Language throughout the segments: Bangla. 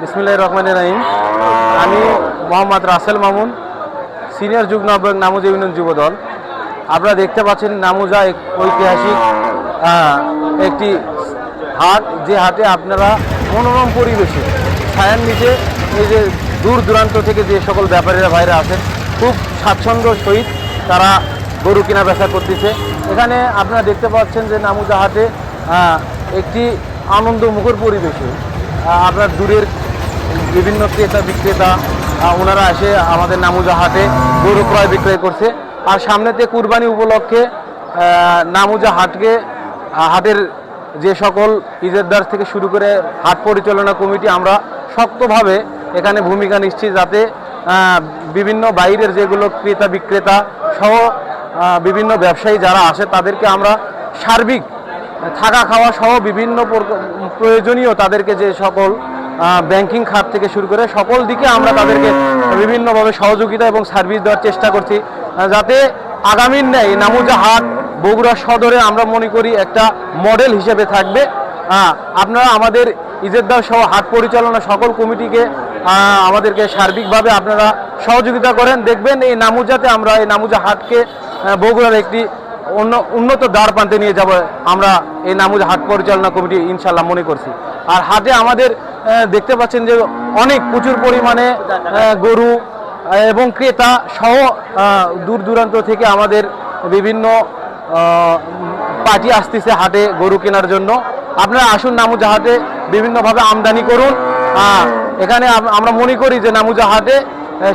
বিসমিল্লাহ রহমান রাহিম। আমি মোহাম্মদ রাসেল মামুন, সিনিয়র যুগ্ম আহ্বায়ক নামুজা ইউনিয়ন যুব দল আপনারা দেখতে পাচ্ছেন নামুজা ঐতিহাসিক একটি হাট। যে হাটে আপনারা মনোরম পরিবেশে, ছায়ার নিচে এই যে দূর দূরান্ত থেকে যে সকল ব্যাপারীরা বাইরে আছেন খুব স্বাচ্ছন্দ্য সহিত তারা গরু কেনা বেচা করতেছে। এখানে আপনারা দেখতে পাচ্ছেন যে নামুজা হাটে একটি আনন্দ মুখর পরিবেশে আপনার দূরের বিভিন্ন ক্রেতা বিক্রেতা ওনারা এসে আমাদের নামুজা হাটে গরু ক্রয় বিক্রয় করছে। আর সামনেতে কুরবানি উপলক্ষে নামুজা হাটকে হাটের যে সকল ইজেরদার থেকে শুরু করে হাট পরিচালনা কমিটি, আমরা শক্তভাবে এখানে ভূমিকা নিচ্ছি যাতে বিভিন্ন বাইরের যেগুলো ক্রেতা বিক্রেতা সহ বিভিন্ন ব্যবসায়ী যারা আসে, তাদেরকে আমরা সার্বিক থাকা খাওয়া সহ বিভিন্ন প্রয়োজনীয় তাদেরকে যে সকল ব্যাংকিং খাত থেকে শুরু করে সকল দিকে আমরা তাদেরকে বিভিন্নভাবে সহযোগিতা এবং সার্ভিস দেওয়ার চেষ্টা করছি। যাতে আগামীর ন্যায় নামুজা হাট বগুড়া সদরে আমরা মনে করি একটা মডেল হিসেবে থাকবে। আপনারা আমাদের ইজেদ্দার সহ হাট পরিচালনা সকল কমিটিকে আমাদেরকে সার্বিকভাবে আপনারা সহযোগিতা করেন। দেখবেন এই নামুজাতে আমরা এই নামুজা হাটকে বগুড়ার একটি অন্য, উন্নত দ্বার প্রান্তে নিয়ে যাব। আমরা এই নামুজা হাট পরিচালনা কমিটি ইনশাল্লাহ মনে করছি। আর হাটে আমাদের দেখতে পাচ্ছেন যে অনেক প্রচুর পরিমাণে গরু এবং ক্রেতা সহ দূর দূরান্ত থেকে আমাদের বিভিন্ন পার্টি আসতেছে হাটে গরু কেনার জন্য। আপনারা আসুন নামুজা হাটে বিভিন্নভাবে আমদানি করুন। এখানে আমরা মনে করি যে নামুজা হাটে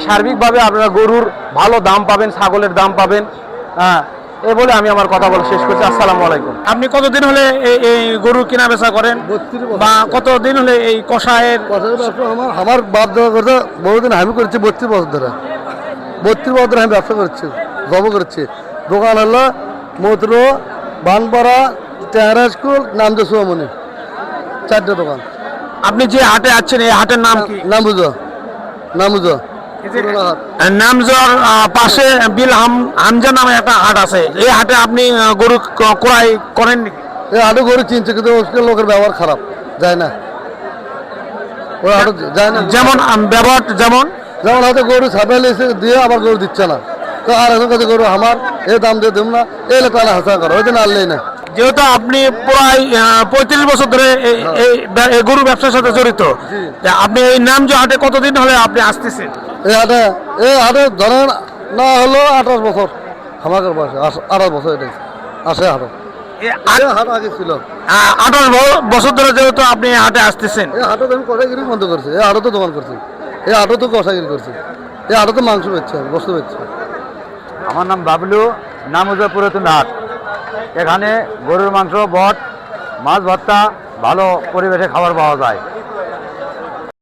সার্বিকভাবে আপনারা গরুর ভালো দাম পাবেন, ছাগলের দাম পাবেন। হ্যাঁ এ বলে আমি আমার কথা বলে শেষ করছি। আসসালামু আলাইকুম। আপনি কতদিন হলে এই এই গরু কেনা বেচা করেন? বা কতদিন হলে এই কষায়ের আমার আমার বাপ দেওয়া কথা বহুদিন আমি করছি বত্রিশ বছর ধরে। বত্রিশ বছর ধরে আমি ব্যবসা করছি জব করছি। দোকান হলো মধুর বানপাড়া টেহারা স্কুল নাম নামদে সুয়ামনি চারটে দোকান। আপনি যে হাটে আছেন এই হাটের নাম কি? নাম বুঝো নাম বুঝো। নামজর পাশে বিল হাম হামজা নামে একটা হাট আছে। এই হাটে আপনি গরু ক্রয় করেন এই হাটে গরু চিনছে কিন্তু লোকের ব্যবহার খারাপ যায় না। ওই হাটে যায় না। যেমন ব্যবহার যেমন? যেমন হাতে গরু ছাপাইলে দিয়ে আবার গরু দিচ্ছে না। তো আর এখন কাছে গরু আমার এই দাম দিয়ে দেব না এই তাহলে হাসা করো ওই দিন আনলেই না। যেহেতু আপনি প্রায় পঁয়ত্রিশ বছর ধরে এই- এই গরু ব্যবসার সাথে জড়িত। আপনি এই নামজো হাটে কতদিন হলে আপনি আসতেছেন? এই হাটে এই হাটে ধরেন না হলো আঠাশ বছর। আমাকে বয়সে আঠাশ বছর এটাই। আসে হাটে। আঠাশ ব- বছর ধরে যেহেতু আপনি এই হাটে আসতেছেন। এই হাটে আমি কষাগিরি বন্ধ করছি। এই হাটে তো দোকান করছি। এই হাটে তো কষাগিরি করছি। এই হাটে তো মাংস বস্তু আমার নাম বাবলু পুরাতন হাট। এখানে গরুর মাংস বট মাছ ভর্তা ভালো পরিবেশে খাবার পাওয়া যায়।